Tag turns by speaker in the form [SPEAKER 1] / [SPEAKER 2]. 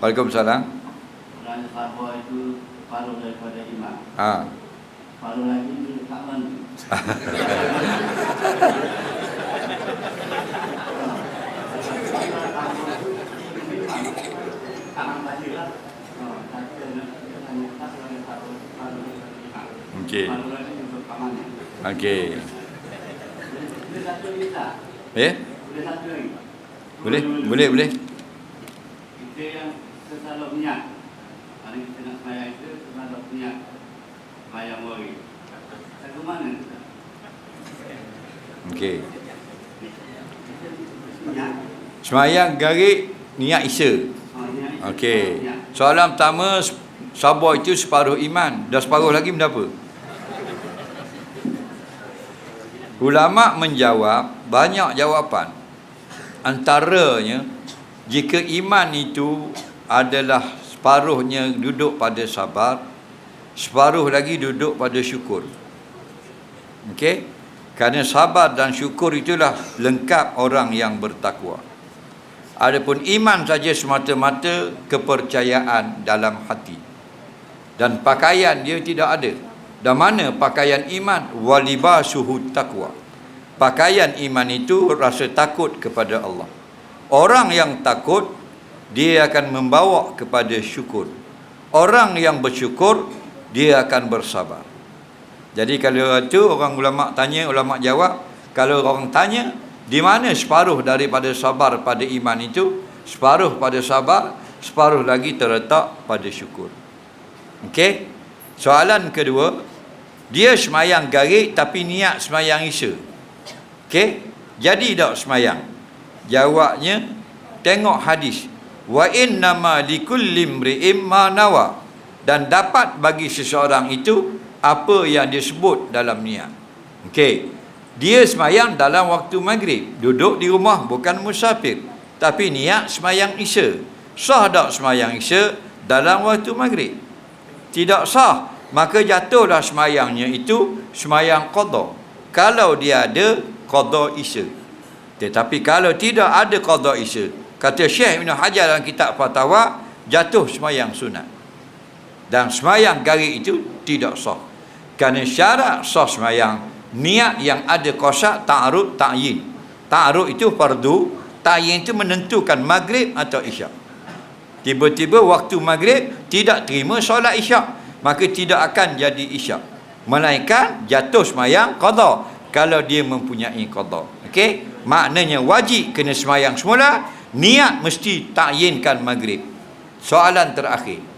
[SPEAKER 1] Waalaikumsalam.
[SPEAKER 2] Kerana sahabat itu paruh daripada imam.
[SPEAKER 1] Ha.
[SPEAKER 2] Paruh lagi itu tak mandi. Tak tak.
[SPEAKER 1] Okey.
[SPEAKER 2] Lagi.
[SPEAKER 1] Okey.
[SPEAKER 2] Boleh satu bisa.
[SPEAKER 1] Eh?
[SPEAKER 2] Boleh satu lagi.
[SPEAKER 1] Boleh? Boleh, boleh.
[SPEAKER 2] Kita yang selalu niat. Hari kita nak sembahyang itu selalu niat. Sembahyang wari. Lagu mana?
[SPEAKER 1] Okey.
[SPEAKER 2] Niat.
[SPEAKER 1] Semayang garik niat Isya.
[SPEAKER 2] Niat.
[SPEAKER 1] Okey.
[SPEAKER 2] Niat.
[SPEAKER 1] Soalan pertama sabar itu separuh iman. Dah separuh lagi benda apa? Ulama menjawab banyak jawapan. Antaranya jika iman itu adalah separuhnya duduk pada sabar, separuh lagi duduk pada syukur. Okey? Kerana sabar dan syukur itulah lengkap orang yang bertakwa. Adapun iman saja semata-mata kepercayaan dalam hati. Dan pakaian dia tidak ada. Dan mana pakaian iman? Walibasuhu taqwa. Pakaian iman itu rasa takut kepada Allah. Orang yang takut dia akan membawa kepada syukur. Orang yang bersyukur dia akan bersabar. Jadi kalau itu orang ulama tanya, ulama jawab, kalau orang tanya di mana separuh daripada sabar pada iman itu? Separuh pada sabar, separuh lagi terletak pada syukur. Okey? Soalan kedua, dia semayang garik tapi niat semayang isya. Okey? Jadi tak semayang? Jawabnya, tengok hadis. Wa innama likulli imri'im ma nawa. Dan dapat bagi seseorang itu apa yang disebut dalam niat. Okey. Dia semayang dalam waktu maghrib. Duduk di rumah bukan musafir. Tapi niat semayang isya. Sah tak semayang isya dalam waktu maghrib? Tidak sah. Maka jatuhlah semayangnya itu semayang qadha. Kalau dia ada qadha isya. Tetapi kalau tidak ada qadha isya, kata Syekh Ibn Hajar dalam kitab Fatwa, jatuh semayang sunat. Dan semayang garik itu tidak sah. Kerana syarat sah semayang, niat yang ada kosak ta'arud ta'yin. Ta'arud itu fardu, ta'yin itu menentukan maghrib atau isyak. Tiba-tiba waktu maghrib tidak terima solat isyak, maka tidak akan jadi isyak. Melainkan jatuh semayang qada kalau dia mempunyai qada. Okey? Maknanya wajib kena semayang semula, niat mesti ta'yinkan maghrib. Soalan terakhir.